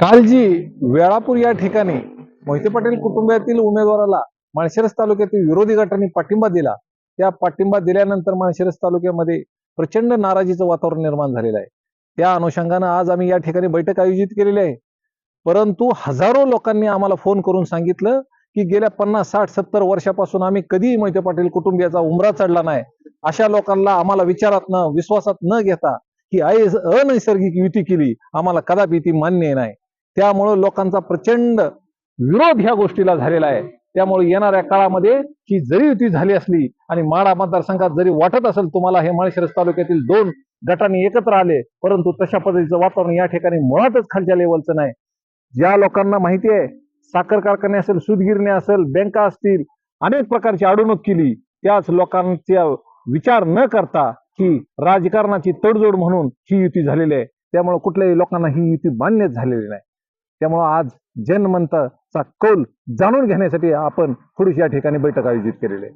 काल जी वेळापूर या ठिकाणी मोहिते पाटील कुटुंबातील उमेदवाराला माळशिरस तालुक्यातील विरोधी गटांनी पाठिंबा दिला. त्या पाठिंबा दिल्यानंतर माळशिरस तालुक्यामध्ये प्रचंड नाराजीचं वातावरण निर्माण झालेलं आहे. त्या अनुषंगानं आज आम्ही या ठिकाणी बैठक आयोजित केलेली आहे. परंतु हजारो लोकांनी आम्हाला फोन करून सांगितलं की गेल्या पन्नास साठ सत्तर वर्षापासून आम्ही कधीही मोहिते पाटील कुटुंबियाचा उमरा चढला नाही. अशा लोकांना आम्हाला विचारात न विश्वासात न घेता की आई अनैसर्गिक युती केली आम्हाला कदापि ती मान्य नाही. त्यामुळं लोकांचा प्रचंड विरोध ह्या गोष्टीला झालेला आहे. त्यामुळे येणाऱ्या काळामध्ये ही जरी युती झाली असली आणि माडा मतदारसंघात जरी वाटत असेल तुम्हाला हे माळशिरस तालुक्यातील दोन गटांनी एकत्र आले परंतु तशा पद्धतीचं वातावरण या ठिकाणी मुळातच खालच्या लेवलचं नाही. ज्या लोकांना माहिती आहे साखर कारखाने असेल सूतगिरणे असेल बँका असतील अनेक प्रकारची अडवणूक केली त्याच लोकांचा विचार न करता ही राजकारणाची तडजोड म्हणून ही युती झालेली आहे. त्यामुळे कुठल्याही लोकांना ही युती मान्यच झालेली नाही. त्यामुळं आज जनमंताचा कौल जाणून घेण्यासाठी आपण थोडीशी या ठिकाणी बैठक आयोजित केलेली आहे.